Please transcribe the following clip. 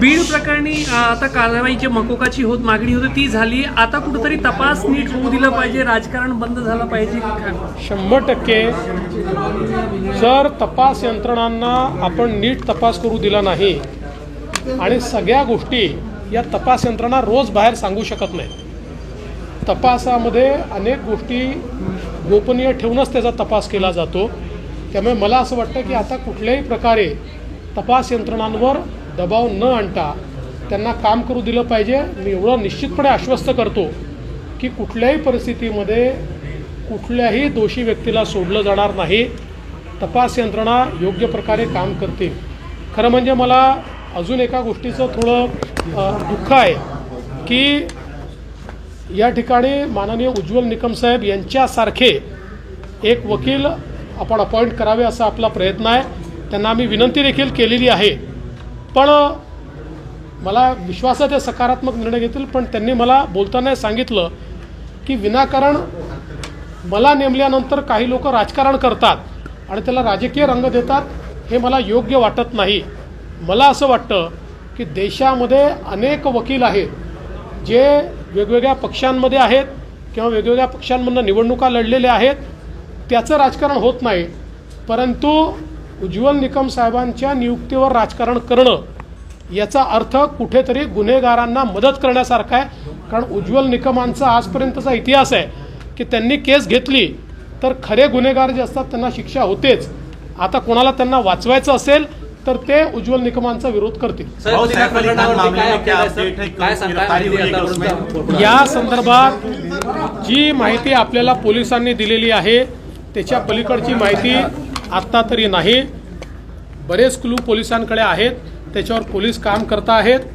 बीड प्रकरणी आता कारवाईची मकोकाची होत मागणी होती ती झाली. आता कुठेतरी तपास नीट होऊ दिला पाहिजे राजकारण बंद झालं पाहिजे. शंभर टक्के जर तपास यंत्रणांना आपण नीट तपास करू दिला नाही आणि सगळ्या गोष्टी या तपास यंत्रणा रोज बाहेर सांगू शकत नाही तपासामध्ये अनेक गोष्टी गोपनीय ठेवूनच त्याचा तपास केला जातो. त्यामुळे मला असं वाटतं की आता कुठल्याही प्रकारे तपास यंत्रणांवर दबाव न आणता त्यांना काम करू दिलं पाहिजे. मी एवढं निश्चितपणे आश्वस्त करतो की कुठल्याही परिस्थितीमध्ये कुठल्याही दोषी व्यक्तीला सोडलं जाणार नाही. तपास यंत्रणा योग्य प्रकारे काम करतील. खरं म्हणजे मला अजून एका गोष्टीचं थोडं दुःख आहे की या ठिकाणी माननीय उज्ज्वल निकम साहेब यांच्यासारखे एक वकील आपण अपॉइंट करावे असा आपला प्रयत्न आहे. त्यांना आम्ही विनंती देखील केलेली आहे. पण मला विश्वासात हे सकारात्मक निर्णय घेतील पण त्यांनी मला बोलताना सांगितलं की विनाकारण मला नेमल्यानंतर काही लोक राजकारण करतात आणि त्याला राजकीय रंग देतात हे मला योग्य वाटत नाही. मला असं वाटतं की देशामध्ये अनेक वकील आहेत जे वेगवेगळ्या पक्षांमध्ये आहेत किंवा वेगवेगळ्या पक्षांमधनं निवडणुका लढलेल्या आहेत. त्याचं राजकारण होत नाही. परंतु उज्ज्वल निकम साहेबांच्या नियुक्तीवर राजकारण करणं याचा अर्थ कुठेतरी गुन्हेगारांना मदत करण्यासारखा आहे. कारण उज्ज्वल निकमांचा आजपर्यंतचा इतिहास आहे की त्यांनी केस घेतली तर खरे गुन्हेगार जे असतात त्यांना शिक्षा होतेच. आता कोणाला त्यांना वाचवायचं असेल तर ते उज्ज्वल निकमांचा विरोध करतील? या संदर्भात जी माहिती आपल्याला पोलिसांनी दिलेली आहे त्याच्या पलीकडची माहिती आत्ता तरी नाही. बरेच क्लू पोलिसांकडे आहेत. त्याच्यावर पोलीस काम करता आहेत.